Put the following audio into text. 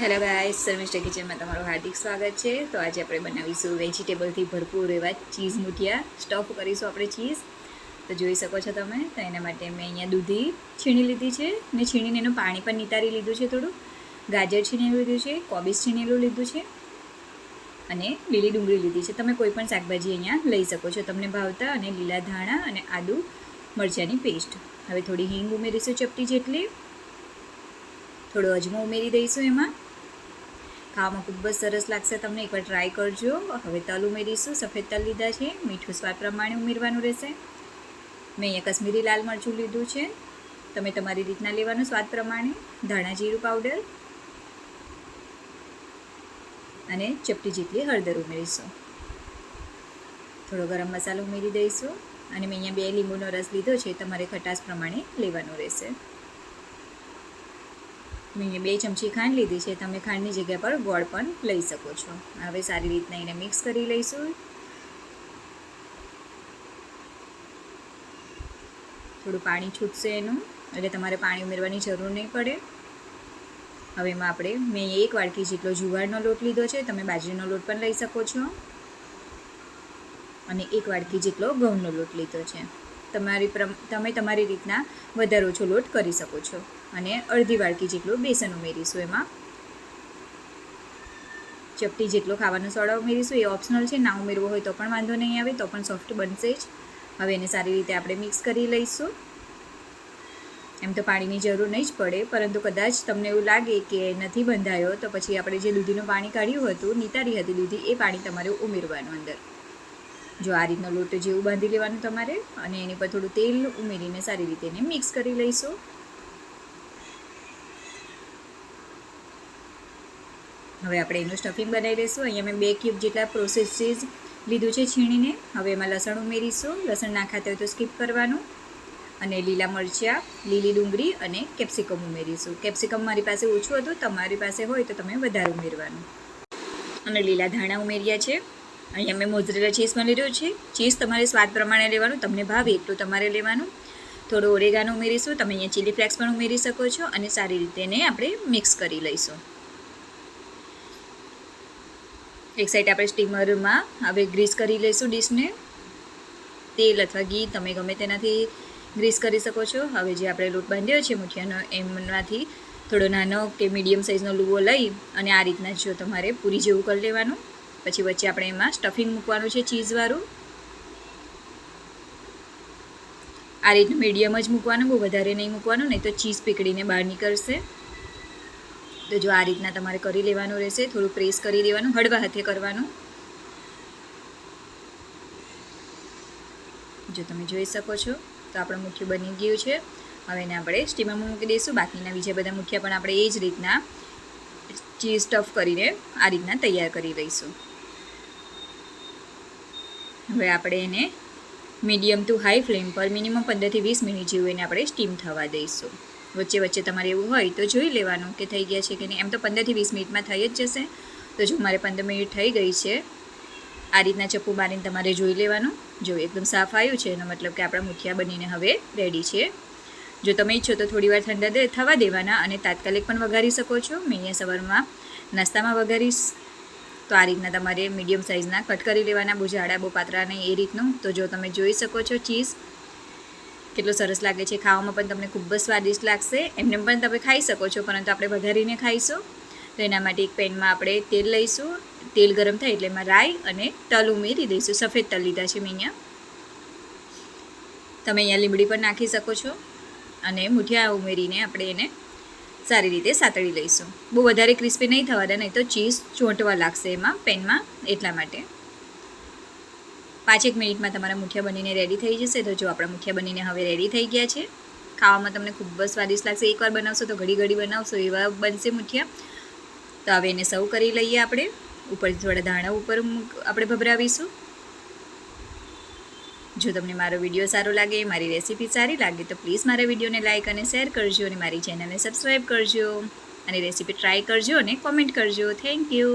Hello guys, Sharmishtha કિચનમાં તમારું હાર્દિક સ્વાગત છે. તો આજે આપણે બનાવીશું વેજીટેબલથી ભરપૂર એવા ચીઝ મૂઠિયા. સ્ટફ કરીશું આપણે ચીઝ. તો જોઈ શકો છો તમે, તો એના માટે મેં અહીંયા દૂધી છીણી લીધી છે. ને છીણીને એનું પાણી પણ નિતારી લીધું છે થોડું. ગાજર છીણેલું લીધું છે, કોબીજ છીણેલું લીધું છે અને લીલી ડુંગળી લીધી છે. તમે કોઈ પણ શાકભાજી અહીંયા લઈ શકો છો. તમને ભાવતા અને લીલા ધાણા અને આદુ મરચાંની પેસ્ટ. હવે થોડી હિંગ ઉમેરીશું ચપટી જેટલી. થોડો અજમો ઉમેરી દઈશું એમાં. ખાવામાં ખૂબ જ સરસ લાગશે. તમને એકવાર ટ્રાય કરજો. હવે તલ ઉમેરીશું. સફેદ તલ લીધા છે. મીઠું સ્વાદ પ્રમાણે ઉમેરવાનું રહેશે. મેં અહીંયા કશ્મીરી લાલ મરચું લીધું છે. તમે તમારી રીતના લેવાનું સ્વાદ પ્રમાણે. ધાણા જીરું પાવડર અને ચપટી જેટલી હળદર ઉમેરીશું. થોડો ગરમ મસાલો ઉમેરી દઈશું. અને મેં અહીંયા બે લીંબુનો રસ લીધો છે. તમારે ખટાશ પ્રમાણે લેવાનો રહેશે. મેં બે ચમચી ખાંડ લીધી છે. તમે ખાંડની જગ્યા પર ગોળ પણ લઈ શકો છો. હવે સારી રીતના એને મિક્સ કરી લઈશું. થોડું પાણી છૂટશે એનું, એટલે તમારે પાણી ઉમેરવાની જરૂર નહીં પડે. હવે એમાં આપણે, મેં એક વાડકી જેટલો જુવારનો લોટ લીધો છે. તમે બાજરીનો લોટ પણ લઈ શકો છો. અને એક વાડકી જેટલો ઘઉંનો લોટ લીધો છે. તમારી તમે તમારી રીતના વધારે ઓછો લોટ કરી શકો છો. અને અડધી વાડકી જેટલું બેસન ઉમેરીશું એમાં. ચપટી જેટલો ખાવાનો સોડા ઉમેરીશું, એ ઓપ્શનલ છે. ના ઉમેરવો હોય તો પણ વાંધો નહીં આવે, તો પણ સોફ્ટ બનશે જ. હવે એને સારી રીતે આપણે મિક્સ કરી લઈશું. એમ તો પાણીની જરૂર નહીં જ પડે, પરંતુ કદાચ તમને એવું લાગે કે નથી બંધાયો, તો પછી આપણે જે દૂધીનું પાણી કાઢ્યું હતું, નિતારી હતી દૂધી, એ પાણી તમારે ઉમેરવાનું અંદર. જો આ રીતનો લોટ જેવું બાંધી લેવાનું તમારે અને એની પર થોડું તેલ ઉમેરીને સારી રીતે એને મિક્સ કરી લઈશું. હવે આપણે એનું સ્ટફિંગ બનાવી લઈશું. અહીંયા મેં બે ક્યુબ જેટલા પ્રોસેસ ચીઝ લીધું છે છીણીને. હવે એમાં લસણ ઉમેરીશું. લસણ ના ખાતા હોય તો સ્કીપ કરવાનું. અને લીલા મરચાં, લીલી ડુંગળી અને કેપ્સિકમ ઉમેરીશું. કેપ્સિકમ મારી પાસે ઓછું હતું, તમારી પાસે હોય તો તમે વધારે ઉમેરવાનું. અને લીલા ધાણા ઉમેર્યા છે. અહીંયા મેં મોઝરેલા ચીઝમાં લીધું છે. ચીઝ તમારે સ્વાદ પ્રમાણે લેવાનું, તમને ભાવે એટલું તમારે લેવાનું. થોડું ઓરેગાનો ઉમેરીશું, તમે અહીંયા ચીલી ફ્લેક્સ પણ ઉમેરી શકો છો અને સારી રીતે એને આપણે મિક્સ કરી લઈશું. એક સાઈડ આપણે સ્ટીમરમાં હવે ગ્રીસ કરી લઈશું ડીશને તેલ અથવા ઘી તમે ગમે તેનાથી ગ્રીસ કરી શકો છો. હવે જે આપણે લોટ બાંધ્યો છે મુઠિયાનો, એમનાથી થોડો નાનો કે મીડિયમ સાઇઝનો લુવો લઈ અને આ રીતના જો તમારે પૂરી જેવું કરી લેવાનું. પછી વચ્ચે આપણે એમાં સ્ટફિંગ મૂકવાનું છે ચીઝવાળું. આ રીતનું મીડિયમ જ મૂકવાનું, બહુ વધારે નહીં મૂકવાનું, નહીં તો ચીઝ પીકળીને બહાર નીકળશે. તો જો આ રીતના તમારે કરી લેવાનું રહેશે, થોડું પ્રેસ કરી દેવાનું હળવા હાથે કરવાનું. જો તમે જોઈ શકો છો, તો આપણું મુઠ્ઠું બની ગયું છે. હવે એને આપણે સ્ટીમરમાં મૂકી દઈશું, બાકીના બીજા બધા મુઠ્ઠિયા પણ આપણે એ જ રીતના ચીઝ સ્ટફ કરીને આ રીતના તૈયાર કરી લઈશું. હવે આપણે એને મીડિયમ ટુ હાઈ ફ્લેમ પર મિનિમમ પંદરથી વીસ મિનિટ જેવું એને આપણે સ્ટીમ થવા દઈશું. વચ્ચે વચ્ચે તમારે એવું હોય તો જોઈ લેવાનું કે થઈ ગયા છે કે નહીં. એમ તો પંદરથી વીસ મિનિટમાં થઈ જ જશે. તો જો મારે પંદર મિનિટ થઈ ગઈ છે, આ રીતના ચપ્પુ મારીને તમારે જોઈ લેવાનું. જો એકદમ સાફ આવ્યું છે, એનો મતલબ કે આપણા મુઠિયા બનીને હવે રેડી છે. જો તમે ઈચ્છો તો થોડી વાર ઠંડા થવા દેવાના અને તાત્કાલિક પણ વઘારી શકો છો. મેં અહીંયા સવારમાં નાસ્તામાં વઘારીશ. તો આ રીતના તમારે મીડિયમ સાઇઝના કટ કરી લેવાના, બહુ જાડા, બહુ પાતળા નહીં, એ રીતનું. તો જો તમે જોઈ શકો છો ચીઝ કેટલો સરસ લાગે છે. ખાવામાં પણ તમને ખૂબ જ સ્વાદિષ્ટ લાગશે. એમને પણ તમે ખાઈ શકો છો, પરંતુ આપણે વધારીને ખાઈશું. તો એના માટે એક પેનમાં આપણે તેલ લઈશું. તેલ ગરમ થાય એટલે એમાં રાઈ અને તલ ઉમેરી દઈશું. સફેદ તલ લીધા છે મેં અહીંયા. તમે અહીંયા લીમડી પણ નાખી શકો છો. અને મૂઠિયા ઉમેરીને આપણે એને સારી રીતે સાતળી લઈશું. બહુ વધારે ક્રિસ્પી નહીં થવા દે નહીં તો ચીઝ ચોંટવા લાગશે એમાં, પેનમાં, એટલા માટે. પાંચેક મિનિટમાં તમારા મુઠિયા બનીને રેડી થઈ જશે. તો જો આપણા મુઠિયા બનીને હવે રેડી થઈ ગયા છે. ખાવામાં તમને ખૂબ જ સ્વાદિષ્ટ લાગશે. એકવાર બનાવશો તો ઘડી ઘડી બનાવશો, એવા બનશે મુઠિયા. તો હવે એને સર્વ કરી લઈએ આપણે. ઉપર થોડા ધાણા ઉપર આપણે ભભરાવીશું. જો તમને મારો વીડિયો સારો લાગે, મારી રેસીપી સારી લાગે, તો પ્લીઝ મારા વિડીયોને લાઇક અને શેર કરજો અને મારી ચેનલને સબસ્ક્રાઈબ કરજો. અને રેસીપી ટ્રાય કરજો અને કોમેન્ટ કરજો. Thank you.